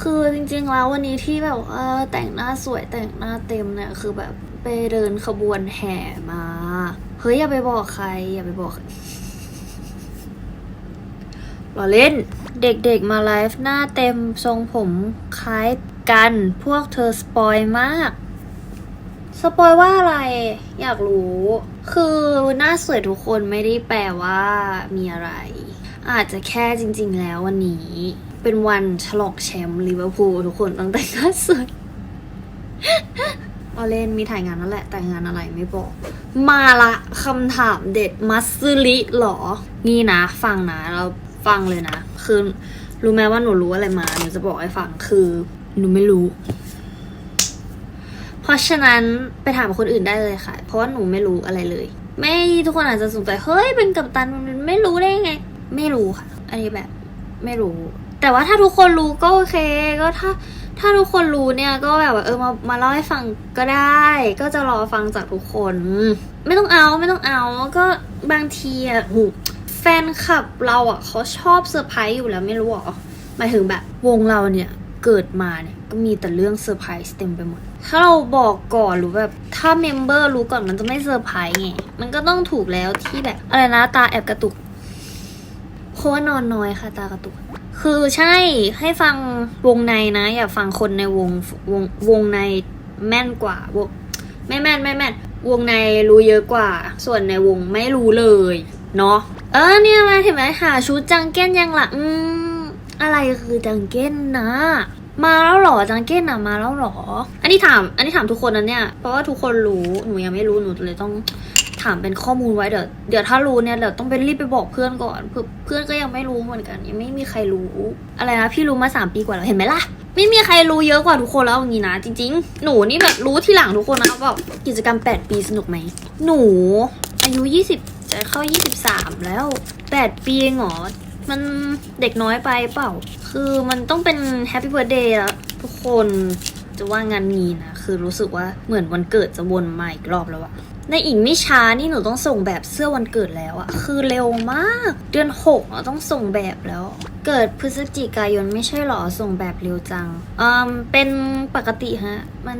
คือจริงๆแล้ววันนี้ที่แบบว่าแต่งหน้าสวยแต่งหน้าเต็มเนี่ย คือแบบไปเดินขบวนแห่มา เฮ้ยอย่าไปบอกใคร อย่าไปบอกใครอเล่น เด็กๆมาไลฟ์หน้าเต็มทรงผมคล้ายกัน พวกเธอสปอยมาก สปอยว่าอะไร อยากรู้ คือหน้าสวยทุกคนไม่ได้แปลว่ามีอะไร อาจจะแค่จริง ๆ แล้ววันนี้ เป็นวันฉลองแชมป์ลิเวอร์พูลทุกคนตั้งแต่หน้าสวย เอาเล่นมีถ่ายงานนั่นแหละ แต่งงานอะไรไม่บอก มาละคำถามเด็ดมัสซึริหรอ นี่นะ ฟังนะ เราฟังเลยนะ คือ รู้ไหมว่าหนูรู้อะไรมา หนูจะบอกให้ฟังคือ หนูไม่รู้ เพราะฉะนั้นไปถามคนอื่นได้เลยค่ะ เพราะว่าหนูไม่รู้อะไรเลย ไม่ทุกคนอาจจะสงสัยเฮ้ยเป็นกัปตันมันไม่รู้ได้ไง ไม่รู้ค่ะ อันนี้แบบ ไม่รู้ แต่ว่าถ้าทุกคนรู้ก็โอเคก็ถ้า ถ้าทุกคนรู้เนี่ยก็แบบว่าเออมามาเล่าให้ฟังก็ได้ ก็จะรอฟังจากทุกคน ไม่ต้องเอาไม่ต้องเอาก็บางทีอะหูแฟนคลับเราอะเขาชอบเซอร์ไพรส์อยู่แล้วไม่รู้หรอหมายถึงแบบวงเราเนี่ยเกิดมาเนี่ยก็มีแต่เรื่องเซอร์ไพรส์เต็มไปหมด ถ้าเราบอกก่อนหรือแบบถ้าเมมเบอร์รู้ก่อนมันจะไม่เซอร์ไพรส์ไง มันก็ต้องถูกแล้วที่แบบอะไรนะตาแอบกระตุก เพราะว่านอนน้อยค่ะตากระตุก คือใช่ให้ฟังวงในนะ อย่าฟังคนในวงวงวงในแม่นกว่าวงไม่แม่นไม่แม่นวงในรู้เยอะกว่า ส่วนในวงไม่รู้เลยเนาะเออเนี่ยมาเห็นไหมหาชุดจังเก้นยังละอืมอะไรคือจังเก้นนะ มาแล้วหรอจังเก้นอะมาแล้วหรอ อันนี้ถาม อันนี้ถามทุกคนนะเนี่ยเพราะว่าทุกคนรู้หนูยังไม่รู้หนูเลยต้อง ถามเป็นข้อมูลไว้เดี๋ยวเดี๋ยวถ้ารู้เนี่ยเดี๋ยวต้องไปรีบไปบอกเพื่อนก่อนเพื่อเพื่อนก็ยังไม่รู้เหมือนกัน ยังไม่มีใครรู้ อะไรนะพี่รู้มาสามปีกว่าแล้วเห็นไหมล่ะ ไม่มีใครรู้เยอะกว่าทุกคนแล้วอย่างนี้นะจริง ๆ หนูนี่แบบรู้ทีหลังทุกคนนะแบบกิจกรรม 8 ปีสนุกไหมหนู อายุ 20 จะเข้า 23 แล้ว 8 ปีเองหรอมันเด็กน้อยไปเปล่า คือมันต้องเป็นแฮปปี้เบิร์ดเดย์ะทุกคนจะว่างานนี้นะ คือรู้สึกว่าเหมือนวันเกิดจะวนมาอีกรอบแล้วอะ ในอีกไม่ช้านี่หนูต้องส่งแบบเสื้อวันเกิดแล้วอะคือเร็วมาก เดือนหกอะต้องส่งแบบแล้ว เกิดพฤศจิกายนไม่ใช่หรอส่งแบบเร็วจังอืมเป็นปกติฮะ มัน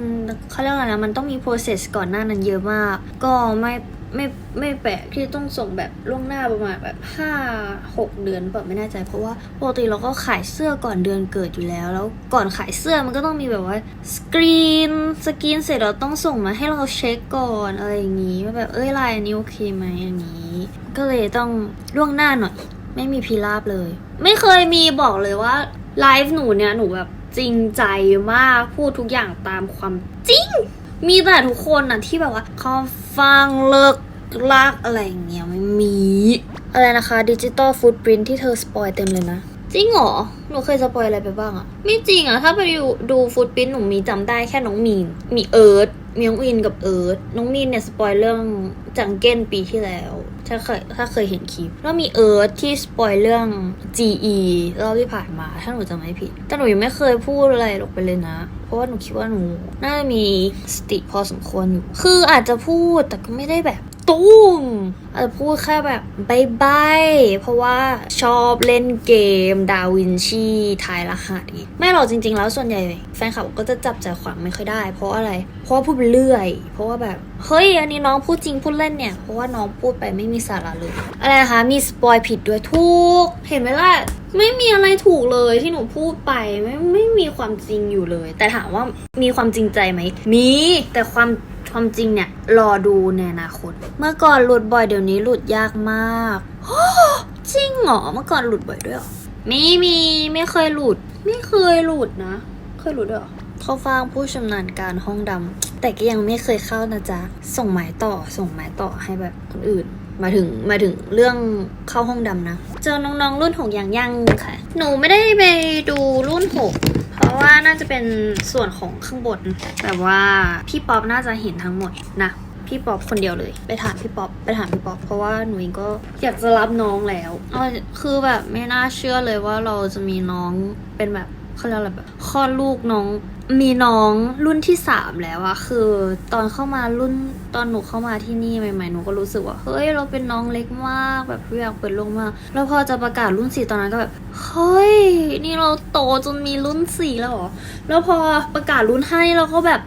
เขาเรียกว่าอะไรนะมันต้องมี process ก่อนหน้านั้นเยอะมาก ก็ไม่ ไม่ไม่แปลกที่ต้องส่งแบบล่วงหน้าประมาณแบบห้าหกเดือนแบบไม่แน่ใจ เพราะว่าปกติเราก็ขายเสื้อก่อนเดือนเกิดอยู่แล้ว แล้วก่อนขายเสื้อมันก็ต้องมีแบบว่าสกรีนสกรีนเสร็จเราต้องส่งมาให้เราเช็คก่อนอะไรอย่างนี้ว่าแบบเอ้ยลายอันนี้โอเคไหมอย่างนี้ ก็เลยต้องล่วงหน้าหน่อย ไม่มีพีราบเลย ไม่เคยมีบอกเลยว่าไลฟ์หนูเนี่ยหนูแบบจริงใจมากพูดทุกอย่างตามความจริง มีแต่ทุกคนนะที่แบบว่าเขาฟังเลิกลากอะไรอย่างเงี้ยไม่มี อะไรนะคะดิจิตอลฟุตปรินที่เธอสปอยเต็มเลยนะ จริงเหรอ หนูเคยสปอยอะไรไปบ้างอะไม่จริงอะถ้าไปดูดูฟุตปรินหนูมีจำได้แค่น้องมีน มีเอิร์ธมีน้องอินกับเอิร์ธน้องมีนเนี่ยสปอยเรื่องจังเก้นปีที่แล้ว ถ้าเคยถ้าเคยเห็นคลิป แล้วมีเอิร์ธที่สปอยเรื่อง GE รอบที่ผ่านมา ถ้าหนูจำไม่ผิด แต่หนูยังไม่เคยพูดอะไรลงไปเลยนะ เพราะว่าหนูคิดว่าหนู น่าจะมีสติพอสมควรอยู่คืออาจจะพูดแต่ก็ไม่ได้แบบ ตุ้มอาจจะพูดแค่แบบบายบายเพราะว่าชอบเล่นเกม ดาวินชีทายรหัสอีกไม่หรอกจริง ๆ แล้วส่วนใหญ่ แฟนคลับก็จะจับใจความไม่ค่อยได้ เพราะอะไร เพราะว่าพูดเรื่อย เพราะว่าแบบ เฮ้ย อันนี้น้องพูดจริงพูดเล่นเนี่ย เพราะว่าน้องพูดไปไม่มีสาระเลย อะไรนะคะ มีสปอยผิดด้วยถูกเห็นไหมล่ะไม่มีอะไรถูกเลยที่หนูพูดไปไม่ไม่มีความจริงอยู่เลย แต่ถามว่ามีความจริงใจไหมมีแต่ความ ความจริงเนี่ย รอดูในอนาคต เมื่อก่อนหลุดบ่อยเดี๋ยวนี้หลุดยากมากจริงเหรอเมื่อก่อนหลุดบ่อยด้วยหรอไม่มีไม่เคยหลุด ไม่เคยหลุดนะ เคยหลุดด้วยหรอเขาฟังผู้ชำนาญการห้องดำแต่ก็ยังไม่เคยเข้านะจ๊ะ ส่งหมายต่อส่งหมายต่อให้แบบคนอื่นมาถึงมาถึงเรื่องเข้าห้องดำนะ เจอน้องๆรุ่นหกอย่างยังค่ะ หนูไม่ได้ไปดูรุ่นหก ว่าน่าจะเป็นส่วนของข้างบนแบบว่าพี่ป๊อปน่าจะเห็นทั้งหมดนะพี่ป๊อปคนเดียวเลย ไปถามพี่ป๊อปไปถามพี่ป๊อปเพราะว่าหนูเองก็อยากจะรับน้องแล้วเออคือแบบไม่น่าเชื่อเลยว่าเราจะมีน้องเป็นแบบเขาเรียกอะไรแบบคลอดลูกน้อง มีน้องรุ่นที่สามแล้วอะคือตอนเข้ามารุ่นตอนหนูเข้ามาที่นี่ใหม่ๆหนูก็รู้สึกว่าเฮ้ยเราเป็นน้องเล็กมากแบบอยากเปิดโลกมากแล้วพอจะประกาศรุ่นสี่ตอนนั้นก็แบบเฮ้ยนี่เราโตจนมีรุ่นสี่แล้วหรอแล้วพอประกาศรุ่นห้านี่เราก็แบบ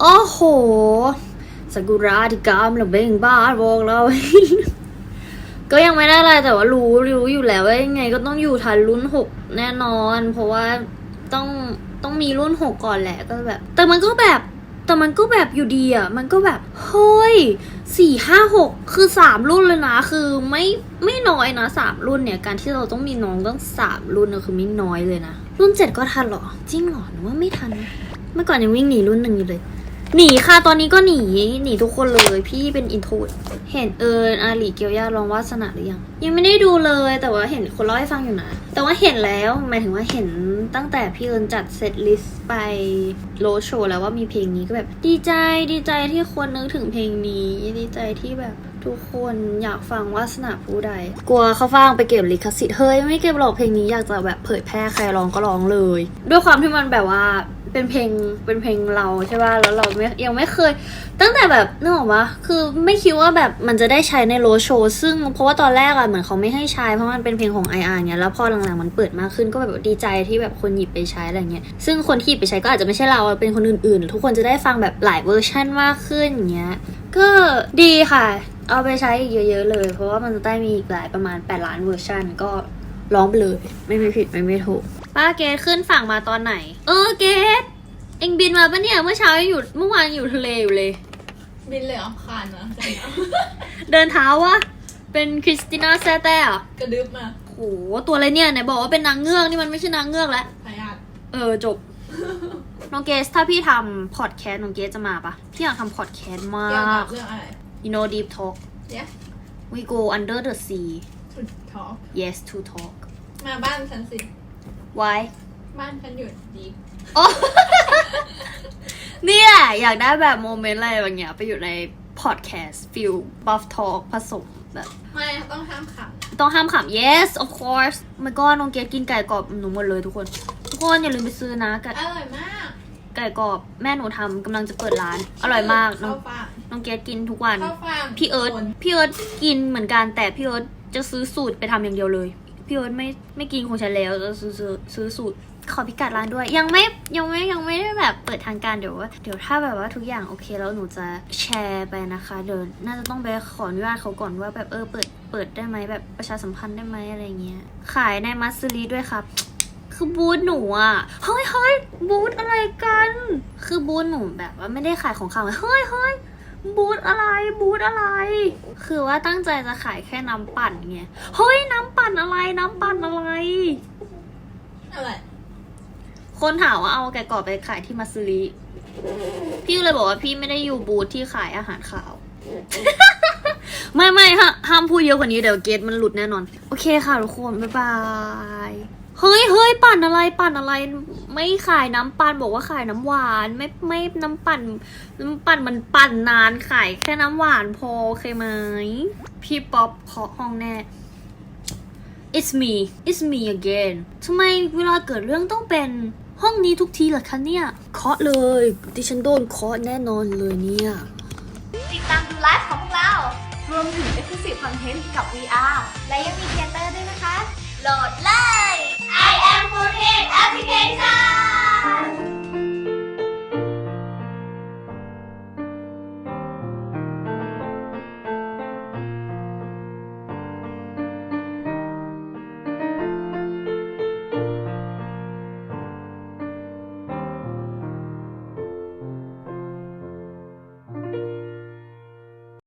โอ้โหสากุระที่กามระเบ่งบ้าบอกเราก็ยังไม่ได้อะไรแต่ว่ารู้รู้อยู่แล้วว่ายังไงก็ต้องอยู่ทันรุ่นหกแน่นอน เพราะว่าต้อง ต้องมีรุ่นหกก่อนแหละก็แบบ แต่มันก็แบบ แต่มันก็แบบอยู่ดีอะ มันก็แบบเฮ้ยสี่ห้าหกคือสามรุ่นเลยนะ คือไม่ไม่น้อยนะสามรุ่นเนี่ย การที่เราต้องมีน้องต้องสามรุ่นเนี่ยคือไม่น้อยเลยนะ รุ่นเจ็ดก็ทันหรอ จริงหรอหนูว่าไม่ทัน เมื่อก่อนยังวิ่งหนีรุ่นหนึ่งอยู่เลย หนีค่ะตอนนี้ก็หนีหนีทุกคนเลยพี่เป็นอินโทรดเห็นเอิญอาลีเกียวยาลองวาสนาหรือยัง ยังไม่ได้ดูเลยแต่ว่าเห็นคนเล่าให้ฟังอยู่นะ แต่ว่าเห็นแล้วหมายถึงว่าเห็นตั้งแต่พี่เอิญจัดเซตลิสต์ไปโรดโชว์แล้วว่ามีเพลงนี้ก็แบบดีใจดีใจที่คนนึกถึงเพลงนี้ ดีใจที่แบบทุกคนอยากฟังวาสนาผู้ใด กลัวเขาฟังไปเก็บลิขสิทธิ์เฮ้ยไม่เก็บหรอกเพลงนี้อยากจะแบบเผยแพร่ใครร้องก็ร้องเลย ด้วยความที่มันแบบว่า เป็นเพลงเป็นเพลงเราใช่ป่ะแล้วเราไม่ยังไม่เคย ตั้งแต่แบบนึกออกปะคือไม่คิดว่าแบบมันจะได้ใช้ในโรโชว์ซึ่งเพราะว่าตอนแรกอะเหมือนเขาไม่ให้ใช้เพราะมันเป็นเพลงของ i อเงี้ยแล้วพอหลังๆมันเปิดมากขึ้นก็แบบดีใจที่แบบคนหยิบไปใช้อะไรเงี้ยซึ่งคนที่หยิบไปใช้ก็อาจจะไม่ใช่เราเป็นคนอื่นๆ ทุกคนจะได้ฟังแบบหลายเวอร์ชันมากขึ้นอย่างเงี้ยก็ดีค่ะ เอาไปใช้อีกเยอะๆเลย เพราะว่ามันจะได้มีอีกหลายประมาณ 8 ล้านเวอร์ชันก็ร้องไปเลย ไม่มีผิดไม่มีถูก ป้าเกดขึ้นฝั่งมาตอนไหน เออเกดเอ็งบินมาปะเนี่ย เมื่อเช้ายังอยู่เมื่อวานอยู่ทะเลอยู่เลย บินเลยอังคารนะจำนะเดินเท้าวะเป็นคริสติน่าแซแต้เหรอะกระดึบมาโหตัวอะไรเนี่ยไหนบอกว่าเป็นนางเงือกนี่มันไม่ใช่นางเงือกแล้วพยาธิเออจบ น้องเกสถ้าพี่ทำพอดแคสต์น้องเกสจะมาปะพี่อยากทำพอดแคสต์มาเกี่ยวกักบเรื่องอะไร you know deep talk yes we go under the sea to talk yes to talk มาบ้านฉันสิ why บ้านฉันอยู่ดีโอ้เนี่ยอยากได้แบบโมเมนต์อะไรบางอย่างไปอยู่ในพอดแคสต์ฟิลบัฟทอ k ผสมแบบไม่ต้องห้ามขับต้องห้ามขำ yes of course มันก็น้องเกดกินไก่กรอบหนูหมดเลยทุกคน ทุกคนอย่าลืมไปซื้อนะไก่อร่อยมากไก่กรอบแม่หนูทำกำลังจะเปิดร้าน อร่อยมากน้อข้างวฟ่างน้องเกดกินทุกวัน ข้าวฟ่างพี่เอิร์ธคนพี่เอิร์ธกินเหมือนกันแต่พี่เอิร์ธจะซื้อสูตรไปทำอย่างเดียวเลย พี่เอิร์ธไม่ไม่กินของฉันแล้วจะซื้อซื้อซื้อสูตรขอพิกัดร้านด้วย ยังไม่ยังไม่ยังไม่ได้แบบเปิดทางการเดี๋ยวว่าเดี๋ยวถ้าแบบว่าทุกอย่างโอเคแล้วหนูจะแชร์ไปนะคะ เดี๋ยวน่าจะต้องไปขออนุญาตเขาก่อนว่าแบบเออเปิดเปิดได้ไหมแบบประชาสัมพันธ์ได้ไหมอะไรเงี้ย ขายในมัสซิลีด้วยครับคือบูธหนูอะ เฮ้ยเฮ้ยบูธอะไรกัน คือบูธหนูแบบว่าไม่ได้ขายของขาวเฮ้ยเฮ้ย บูธอะไรบูธอะไร คือว่าตั้งใจจะขายแค่น้ำปั่นไงเฮ้ยน้ำปั่นอะไรน้ำปั่นอะไร อะไร คนถามว่าเอาไก่กรอบไปขายที่มัสซิลีพี่ก็เลยบอกว่าพี่ไม่ได้อยู่บูธที่ขายอาหารขาว ไม่ไม่ฮะห้ามพูดเยอะกว่านี้เดี๋ยวเกตมันหลุดแน่นอน โอเคค่ะทุกคน บ๊ายบาย เฮ้ยเฮ้ยปั่นอะไรปั่นอะไร ไม่ขายน้ำปั่นบอกว่าขายน้ำหวาน ไม่ไม่น้ำปั่น น้ำปั่นมันปั่นนานขายแค่น้ำหวานพอโอเคไหมพี่ป๊อปเคาะห้องแน่ It's me It's me again ทำไมเวลาเกิดเรื่องต้องเป็นห้องนี้ทุกทีล่ะคะเนี่ย เคาะเลย ดิฉันโดนเคาะแน่นอนเลยเนี่ย ติดตามดูไลฟ์ของพวกเรา รวมถึง Exclusive Content กับ VR และยังมีเทเตอร์ด้วยนะคะ โหลดเลย I am for hate application.